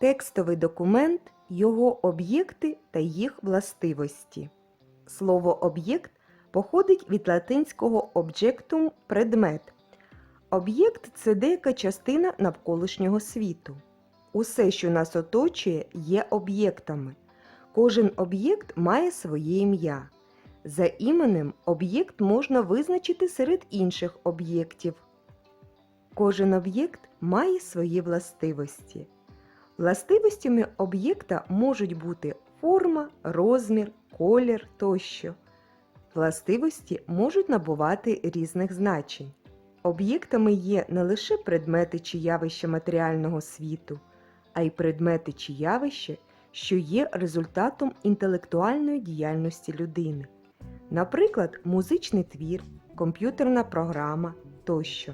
Текстовий документ, його об'єкти та їх властивості. Слово об'єкт походить від латинського objectum предмет. Об'єкт це деяка частина навколишнього світу. Усе, що нас оточує, є об'єктами. Кожен об'єкт має своє ім'я. За іменем об'єкт можна визначити серед інших об'єктів. Кожен об'єкт має свої властивості. Властивостями об'єкта можуть бути форма, розмір, колір тощо. Властивості можуть набувати різних значень. Об'єктами є не лише предмети чи явища матеріального світу, а й предмети чи явища, що є результатом інтелектуальної діяльності людини. Наприклад, музичний твір, комп'ютерна програма тощо.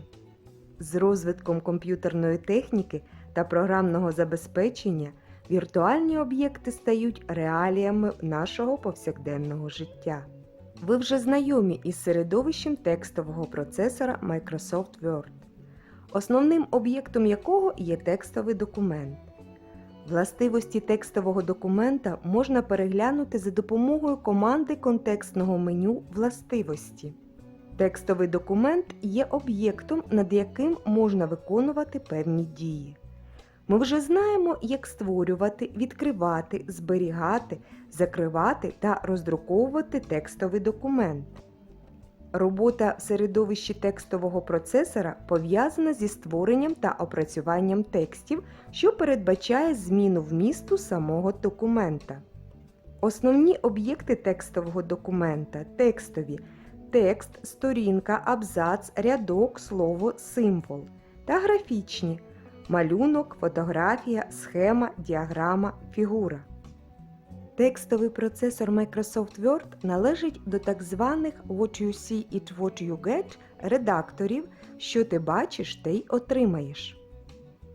З розвитком комп'ютерної техніки та програмного забезпечення віртуальні об'єкти стають реаліями нашого повсякденного життя. Ви вже знайомі із середовищем текстового процесора Microsoft Word, основним об'єктом якого є текстовий документ. Властивості текстового документа можна переглянути за допомогою команди контекстного меню Властивості. Текстовий документ є об'єктом, над яким можна виконувати певні дії. Ми вже знаємо, як створювати, відкривати, зберігати, закривати та роздруковувати текстовий документ. Робота в середовищі текстового процесора пов'язана зі створенням та опрацюванням текстів, що передбачає зміну вмісту самого документа. Основні об'єкти текстового документа текстові текст, сторінка, абзац, рядок, слово, символ та графічні малюнок, фотографія, схема, діаграма, фігура. Текстовий процесор Microsoft Word належить до так званих What you see it what you get редакторів, що ти бачиш, те й отримаєш.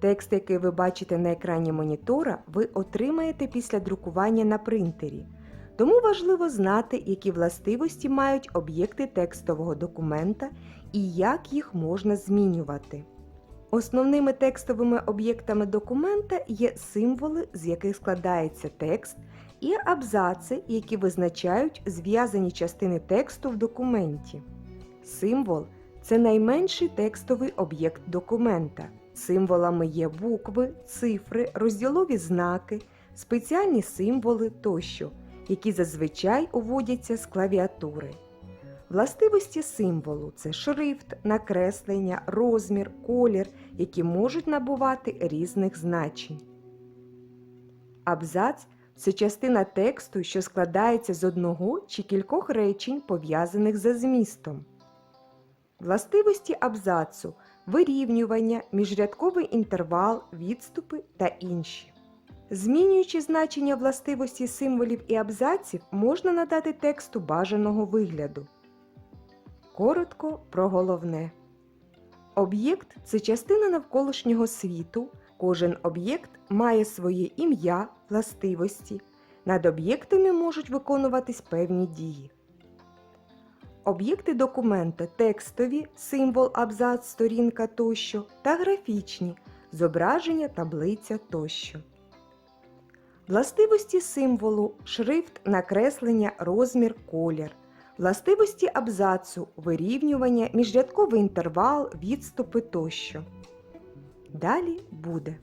Текст, який ви бачите на екрані монітора, ви отримаєте після друкування на принтері. Тому важливо знати, які властивості мають об'єкти текстового документа і як їх можна змінювати. Основними текстовими об'єктами документа є символи, з яких складається текст, і абзаци, які визначають зв'язані частини тексту в документі. Символ це найменший текстовий об'єкт документа. Символами є букви, цифри, розділові знаки, спеціальні символи тощо, які зазвичай уводяться з клавіатури. Властивості символу це шрифт, накреслення, розмір, колір, які можуть набувати різних значень. Абзац це частина тексту, що складається з одного чи кількох речень, пов'язаних за змістом. Властивості абзацу вирівнювання, міжрядковий інтервал, відступи та інші. Змінюючи значення властивості символів і абзаців, можна надати тексту бажаного вигляду. Коротко про головне. Об'єкт це частина навколишнього світу. Кожен об'єкт має своє ім'я, властивості. Над об'єктами можуть виконуватись певні дії. Об'єкти документа текстові, символ, абзац, сторінка тощо та графічні зображення, таблиця тощо. Властивості символу шрифт, накреслення, розмір, колір. Властивості абзацу вирівнювання, міжрядковий інтервал, відступи тощо. Далі буде.